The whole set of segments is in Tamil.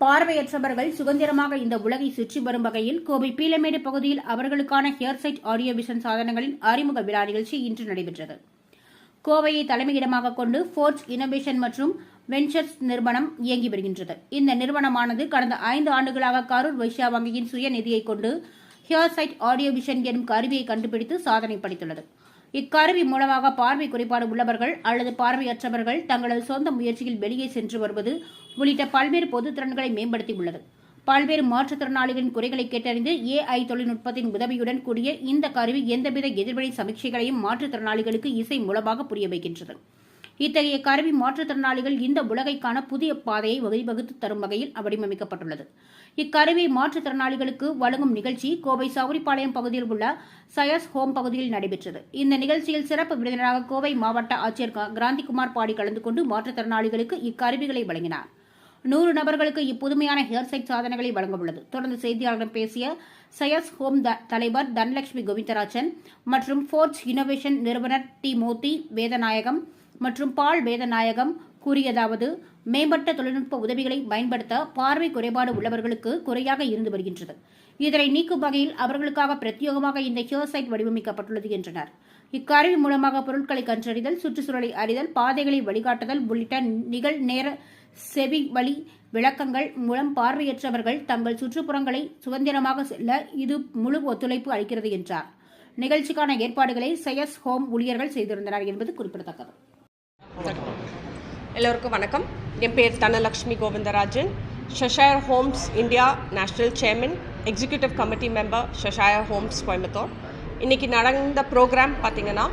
பார்வையற்றவர்கள் சுதந்திரமாக இந்த உலகை சுற்றி வரும் வகையில் கோவை பீலமேடு பகுதியில் அவர்களுக்கான ஹேர்சைட் ஆடியோ விஷன் சாதனங்களின் அறிமுக விழா நிகழ்ச்சி இன்று நடைபெற்றது. கோவையை தலைமையிடமாக கொண்டு ஃபோர்ட்ஸ் இனோவேஷன் மற்றும் வெஞ்சர்ஸ் நிறுவனம் இயங்கி வருகின்றது. இந்த நிறுவனமானது கடந்த ஐந்து ஆண்டுகளாக கரூர் வைஷ்யா வங்கியின் சுய நிதியை கொண்டு ஹியர்சைட் ஆடியோ விஷன் எனும் கருவியை கண்டுபிடித்து சாதனை படைத்துள்ளது. இக்கருவி மூலமாக பார்வை குறைபாடு உள்ளவர்கள் அல்லது பார்வையற்றவர்கள் தங்களது சொந்த முயற்சியில் வெளியே சென்று வருவது உள்ளிட்ட பல்வேறு பொதுத் திறன்களை மேம்படுத்தியுள்ளது. பல்வேறு மாற்றுத்திறனாளிகளின் குறைகளை கேட்டறிந்து ஏஐ தொழில்நுட்பத்தின் உதவியுடன் கூடிய இந்த கருவி எந்தவித எதிர்வழி சமீட்சைகளையும் மாற்றுத்திறனாளிகளுக்கு இசை மூலமாக புரிய வைக்கின்றது. இத்தகைய கருவி மாற்றுத்திறனாளிகள் இந்த உலகைக்கான புதிய பாதையை வழிவகுத்து தரும் வகையில் வடிவமைக்கப்பட்டுள்ளது. இக்கருவி மாற்றுத்திறனாளிகளுக்கு வழங்கும் நிகழ்ச்சி கோவை சௌரிப்பாளையம் பகுதியில் உள்ள சயஸ் ஹோம் பகுதியில் நடைபெற்றது. இந்த நிகழ்ச்சியில் சிறப்பு விருந்தினராக கோவை மாவட்ட ஆட்சியர் கிராந்திகுமார் பாடி கலந்து கொண்டு மாற்றுத்திறனாளிகளுக்கு இக்கருவிகளை வழங்கினார். நூறு நபர்களுக்கு இப்புதுமையான ஹேர்செட் சாதனைகளை வழங்க உள்ளது தொடர்ந்து செய்தியாளர்களிடம் பேசிய சயஸ் ஹோம் த- தலைவர் தனலட்சுமி கோவிந்தராஜன் மற்றும் ஃபோர்ட்ஸ் இன்னோவேஷன் நிறுவனர் டி மூர்த்தி வேதநாயகம் மற்றும் பால் வேதநாயகம் கூறியதாவது மேம்பட்ட தொழில்நுட்ப உதவிகளை பயன்படுத்த பார்வை குறைபாடு உள்ளவர்களுக்கு குறையாக இருந்து வருகின்றது. இதனை நீக்கும் வகையில் அவர்களுக்காக பிரத்யேகமாக இந்த ஹியோசைட் வடிவமைக்கப்பட்டுள்ளது என்றனர். இக்கருவி மூலமாக பொருட்களை கண்டறிதல் சுற்றுச்சூழலை அறிதல் பாதைகளை வழிகாட்டுதல் உள்ளிட்ட நிகழ் நேர செவி வழி விளக்கங்கள் மூலம் பார்வையற்றவர்கள் தங்கள் சுற்றுப்புறங்களை சுதந்திரமாக செல்ல இது முழு ஒத்துழைப்பு அளிக்கிறது என்றார். நிகழ்ச்சிக்கான ஏற்பாடுகளை சயஸ் ஹோம் ஊழியர்கள் செய்திருந்தனர் என்பது குறிப்பிடத்தக்கது. எல்லோருக்கும் வணக்கம். என் பேர் Dhanalakshmi Govindarajan. Cheshire Homes India national chairman executive committee member Cheshire Homes Coimbatore இன்றைக்கி நடந்த ப்ரோக்ராம் பார்த்திங்கன்னா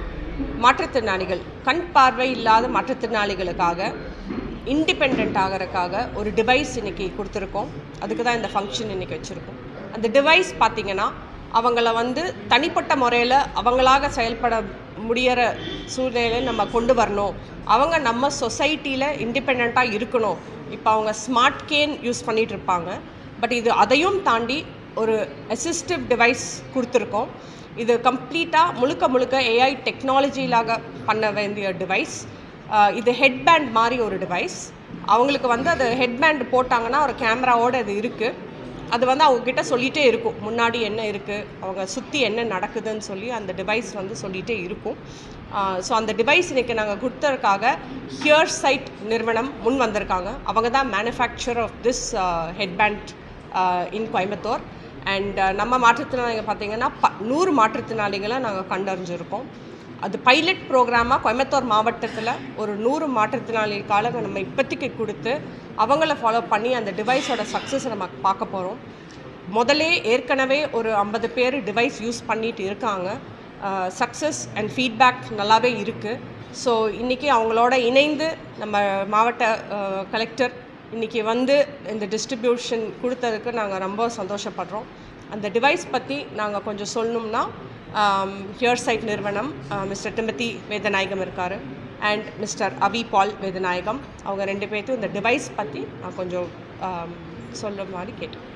மாற்றுத்திறனாளிகள் கண் பார்வை இல்லாத மாற்றுத்திறனாளிகளுக்காக இண்டிபெண்ட் ஆகிறதுக்காக ஒரு டிவைஸ் இன்றைக்கி கொடுத்துருக்கோம். அதுக்கு தான் இந்த ஃபங்க்ஷன் இன்றைக்கி வச்சுருக்கோம். அந்த டிவைஸ் பார்த்திங்கன்னா அவங்கள வந்து தனிப்பட்ட முறையில் அவங்களாக செயல்பட முடியற சூழ்நிலையில நம்ம கொண்டு வரணும். அவங்க நம்ம சொசைட்டியில் இண்டிபெண்ட்டாக இருக்கணும். இப்போ அவங்க ஸ்மார்ட் கேன் யூஸ் பண்ணிகிட்டு இருப்பாங்க. பட் இது அதையும் தாண்டி ஒரு அசிஸ்டிவ் டிவைஸ் கொடுத்துருக்கோம். இது கம்ப்ளீட்டாக முழுக்க முழுக்க ஏஐ டெக்னாலஜியிலாக பண்ண வேண்டிய டிவைஸ் இது ஹெட்பேண்ட் மாதிரி ஒரு டிவைஸ் அவங்களுக்கு வந்து அது ஹெட்பேண்ட் போட்டாங்கன்னா ஒரு கேமராவோட அது இருக்குது அது வந்து அவங்கக்கிட்ட சொல்லிகிட்டே இருக்கும். முன்னாடி என்ன இருக்குது அவங்க சுற்றி என்ன நடக்குதுன்னு சொல்லி அந்த டிவைஸ் வந்து சொல்லிகிட்டே இருக்கும். ஸோ அந்த டிவைஸ் இன்றைக்கி நாங்கள் கொடுத்ததுக்காக ஹியர் சைட் நிறுவனம் முன் வந்திருக்காங்க. அவங்க தான் manufacture of this headband in Coimbatore. And நம்ம மாற்றுத்திறனாளிகள் பார்த்தீங்கன்னா ப நூறு மாற்றுத்திறனாளிகளை நாங்கள் கண்டறிஞ்சிருக்கோம். அது பைலட் ப்ரோக்ராமாக கோயம்புத்தூர் மாவட்டத்தில் ஒரு நூறு மாற்றுத்திறனாளிகளுக்காக நம்ம இப்போதைக்கு கொடுத்து அவங்கள ஃபாலோ பண்ணி அந்த டிவைஸோட சக்ஸஸை நம்ம பார்க்க போகிறோம் முதலே ஏற்கனவே ஒரு ஐம்பது பேர் டிவைஸ் யூஸ் பண்ணிட்டு இருக்காங்க. சக்ஸஸ் அண்ட் ஃபீட்பேக் நல்லாவே இருக்குது ஸோ இன்றைக்கி அவங்களோட இணைந்து நம்ம மாவட்ட கலெக்டர் இன்றைக்கி வந்து இந்த டிஸ்ட்ரிபியூஷன் கொடுத்ததுக்கு நாங்கள் ரொம்ப சந்தோஷப்படுறோம். அந்த டிவைஸ் பற்றி நாங்கள் கொஞ்சம் சொல்லணும்னா um, ஹியர் சைட் நிறுவனம் uh, மிஸ்டர் டிம்பத்தி வேதநாயகம் இருக்கார் and mister Avi Paul Vedanayagam. அவங்க ரெண்டு பேர்த்தும் இந்த டிவைஸ் பற்றி நான் கொஞ்சம் um, சொல்ல மாதிரி கேட்டேன்